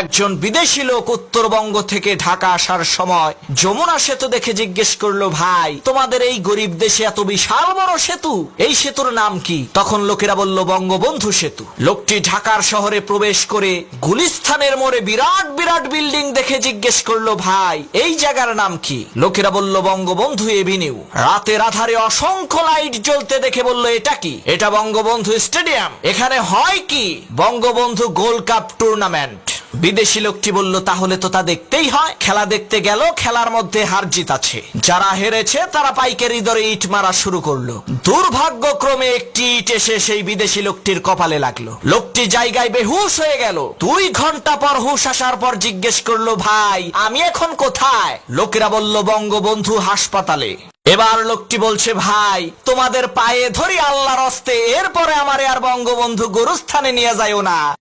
একজন বিদেশি লোক উত্তরবঙ্গ থেকে ঢাকা আসার সময় যমুনা সেতু দেখে জিজ্ঞেস করল, ভাই, তোমাদের এই গরিব দেশে এত বিশাল বড় সেতু? এই সেতুর নাম কি? তখন লোকেরা বলল, বঙ্গবন্ধু সেতু। লোকটি ঢাকার শহরে প্রবেশ করে গুলিস্থানের মোড়ে বিরাট বিরাট বিল্ডিং দেখে জিজ্ঞেস করল, ভাই, এই জায়গার নাম কি? লোকেরা বলল, বঙ্গবন্ধু এভিনিউ। রাতের আধারে অসংখ্য লাইট জ্বলতে দেখে বলল, এটা কি? এটা বঙ্গবন্ধু স্টেডিয়াম। এখানে হয় কি? Bangabandhu gold cup tournament. বিদেশি লোকটি বলল, তাহলে তো তা দেখতেই হয়। খেলা দেখতে গেল, খেলার মধ্যে হার জিত আছে যারা হেরেছে, তারা পাইকারি দরে ইট মারা শুরু করল। দুর্ভাগ্যক্রমে একটি ইট এসে সেই বিদেশি লোকটির কপালে লাগল। লোকটি জায়গায় বেহুশ হয়ে গেল। দুই ঘণ্টা পর হুশ আসার পর জিজ্ঞেস করল, ভাই, আমি এখন কোথায়? লোকেরা বলল, বঙ্গবন্ধু হাসপাতালে। এবার লোকটি বলছে, ভাই, তোমাদের পায়ে ধরি আল্লাহর হস্তে। এরপরে আমারে আর বঙ্গবন্ধু গরুস্থানে নিয়ে যাইও না।